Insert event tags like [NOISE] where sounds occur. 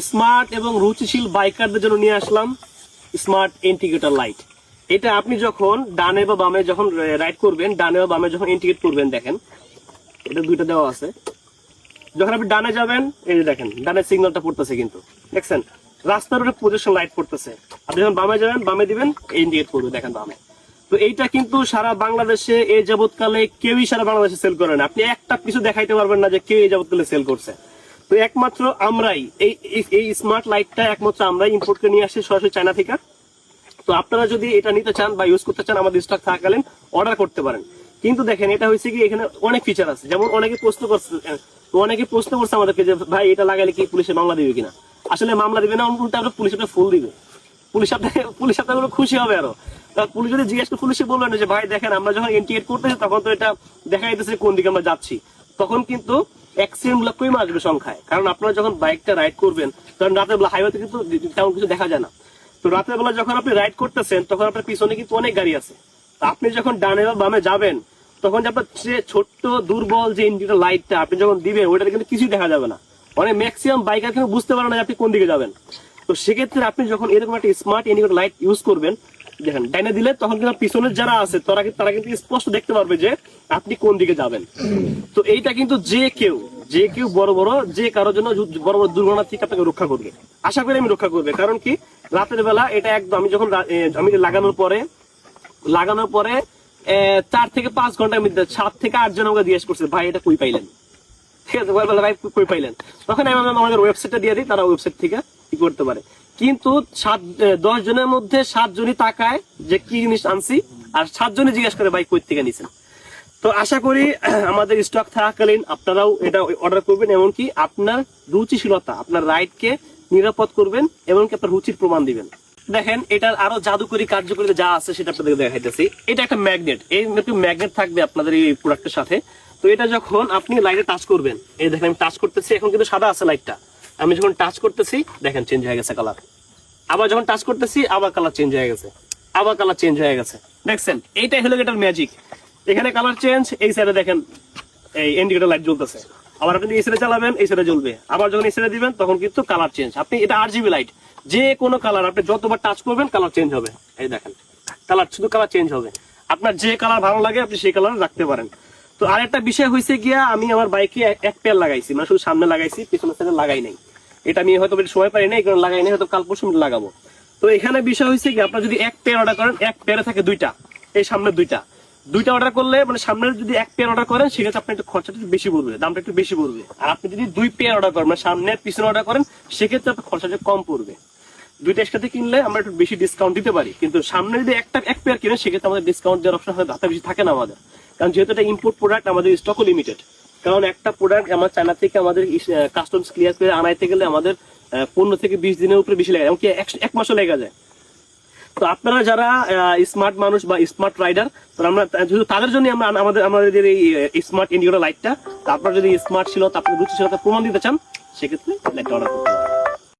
Smart এবং রুচিশীল বাইকারদের জন্য নিয়ে আসলাম স্মার্ট ইন্ডিকেটর লাইট এটা আপনি যখন ডানে বা বামে যখন রাইড করবেন, ডানে বা বামে যখন ইন্ডিকেট করবেন, দেখেন, এটা দুইটা দেওয়া আছে। যখন আপনি ডানে যাবেন, এই যে দেখেন, ডানে সিগন্যালটা পড়তেছে কিন্তু। দেখছেন? রাস্তার উপরে পজিশন লাইট পড়তেছে। আপনি যখন বামে যাবেন, বামে দিবেন ইন্ডিকেট করবে, দেখেন বামে। তো এইটা কিন্তু সারা বাংলাদেশে এই যাবৎকালে কেউই সারা বাংলাদেশে সেল করে না। আপনি একটা কিছু দেখাইতে পারবেন না যে কেউ এই যাবৎকালে সেল করছে। তো একমাত্র আমরাই, এই, এই- স্মার্ট লাইটটা একমাত্র আমরাই ইম্পোর্ট করে নিয়ে আসছি সরাসরি চায়না থেকে। তো আপনারা যদি এটা নিতে চান বা ইউজ করতে চান, আমাদের স্টক থাকাকালীন অর্ডার করতে পারেন। কিন্তু দেখেন, এটা হয়েছে কি, এখানে অনেক ফিচার আছে। যেমন অনেকে প্রশ্ন করছে তো অনেকে প্রশ্ন করছে আমাদেরকে যে, ভাই, এটা লাগালে কি পুলিশে মামলা দিবে কিনা? আসলে মামলা দিবে না, উল্টা আমরা পুলিশ আপনার ফুল দিবে। পুলিশ আপনাকে পুলিশ আপনার খুশি হবে আরও। পুলিশ যদি জিজ্ঞেস করে পুলিশে বলবেন যে, ভাই, দেখেন, আমরা যখন ইন্টিগ্রেট করতেছি, তখন তো এটা দেখা যাইতেছে কোন দিকে আমরা যাচ্ছি। তখন কিন্তু অ্যাক্সিডেন্টগুলো কমে আসবে সংখ্যায়? কারণ আপনারা যখন বাইকটা রাইড করবেন তখন রাতের বেলা হাইওয়েতে কিন্তু তেমন কিছু দেখা যায় না। তো রাতের বেলা যখন আপনি রাইড করতেছেন, তখন আপনার পিছনে কিন্তু অনেক গাড়ি আছে। আপনি যখন ডানে বা বামে যাবেন, তখন যে আপনার যে ছোট্ট, দুর্বল যে ইন্ডিকেটর লাইটটা আপনি যখন দিবেন ওইটা কিন্তু কিছুই দেখা যাবে না। অনেক ম্যাক্সিমাম বাইকার কিন্তু বুঝতে পারে না যে আপনি কোন দিকে যাবেন। তো সেক্ষেত্রে আপনি যখন এরকম একটা স্মার্ট ইন্ডিকেটর লাইট ইউজ করবেন দেখেন দিলে তখন কিন্তু পিছনের যারা আছে, তারা তারা কিন্তু স্পষ্ট দেখতে পারবে যে আপনি কোন দিকে যাবেন। তো এইটা কিন্তু যে কেউ যে কেউ বড় বড়, যে কারোর জন্য বড় বড় দুর্ঘটনা থেকে আপনাকে রক্ষা করবে। আশা করি আমি রক্ষা করবে, কারণ কি রাতের বেলা এটা একদম আমি যখন আমি লাগানোর পরে লাগানোর পরে চার থেকে পাঁচ ঘণ্টার মধ্যে সাত থেকে আট জন আমাকে জিজ্ঞেস করছে, ভাই, এটা কই পাইলেন? ঠিক আছে ভাই, কই পাইলেন? তখন আমি আমাদের ওয়েবসাইটটা দিয়ে দিই, তারা ওয়েবসাইট থেকে কি করতে পারে। কিন্তু সাত দশ জনের মধ্যে সাত জনই তাকায় যে কি জিনিস আনছি, আর সাত জনই জিজ্ঞেস করে ভাই কই থেকে নিছেন। তো আশা করি, [CLEARS THROAT] আমাদের স্টক থাকাকালীন আপনারাও এটা অর্ডার করবেন, এমনকি আপনার রুচিশীলতা, আপনার রাইডকে নিরাপদ করবেন, এমনকি আপনার রুচির প্রমাণ দিবেন। দেখেন, এটার আরও জাদুকরি কার্যকরী যা আছে সেটা আপনাদের দেখাইতেছি। এটা একটা ম্যাগনেট এই ম্যাগনেট থাকবে আপনাদের এই প্রোডাক্টের সাথে। তো এটা যখন আপনি লাইটে টাচ করবেন, এই দেখেন আমি টাচ করতেছি, এখন কিন্তু সাদা আছে লাইটটা আমি যখন টাচ করতেছি, দেখেন চেঞ্জ হয়ে গেছে কালার আবার যখন টাচ করতেছি, আবার কালার চেঞ্জ হয়ে গেছে। আবার কালার চেঞ্জ হয়ে গেছে। দেখছেন, এইটাই হলো এটার ম্যাজিক এখানে কালার চেঞ্জ এই সাইডে দেখেন, এই ইন্ডিকেটর লাইট জ্বলতেছে। আবার আপনি এই সাইডে চালাবেন, এই সাইডে জ্বলবে। আবার যখন এই সাইডে দিবেন, তখন কিন্তু কালার চেঞ্জ আপনি এটা আর জিবি লাইট যে কোনো কালার আপনি যতবার টাচ করবেন কালার চেঞ্জ হবে। এই দেখেন কালার শুধু কালার চেঞ্জ হবে। আপনার যে কালার ভালো লাগে, আপনি সেই কালার রাখতে পারেন। তো আর একটা বিষয় হয়েছে গিয়া, আমি আমার বাইকে এক পেয়ার লাগাইছি মানে শুধু সামনে লাগাইছি, পিছনের সাইডে লাগাই নাই। এটা আমি হয়তো সময় পাই না কারণে লাগাই নাই, হয়তো কাল পরশু লাগাবো। তো এখানে বিষয় হয়েছে কি, আপনার যদি এক পেয়ার অর্ডার করেন, এক পেয়ারে থাকে দুইটা, এই সামনে দুইটা। দুইটা অর্ডার করলে মানে সামনের যদি এক পেয়ার অর্ডার করেন, সেক্ষেত্রে আপনার একটু খরচাটা একটু বেশি পড়বে, দামটা একটু বেশি পড়বে। আর আপনি যদি দুই পেয়ার অর্ডার করেন মানে সামনে পিছনে অর্ডার করেন, সেক্ষেত্রে আপনার খরচাটা কম পড়বে। দুইটা একসাথে কিনলে আমরা একটু বেশি ডিসকাউন্ট দিতে পারি, কিন্তু সামনে যদি একটা, এক পেয়ার কিনেন, সেক্ষেত্রে আমাদের ডিসকাউন্ট দেওয়ার অপশন হাতে বেশি থাকে না আমাদের। কারণ যেহেতু এটা ইম্পোর্ট প্রোডাক্ট আমাদের স্টকও লিমিটেড কারণ একটা প্রোডাক্ট আমার চায়না থেকে আমাদের কাস্টমস ক্লিয়ার করে আনাইতে গেলে আমাদের পনেরো থেকে বিশ দিনের উপরে বেশি লাগে এমনকি এক- মাসও লেগে যায়। তো আপনারা যারা স্মার্ট মানুষ বা স্মার্ট রাইডার তো আমরা শুধু তাদের জন্য আমরা আমাদের আমাদের এই স্মার্ট ইন্ডিগোটা লাইটটা আপনারা যদি স্মার্ট ছিল আপনার রুচিশীলতা প্রমাণ দিতে চান, সেক্ষেত্রে লাইটটা অর্ডার করতে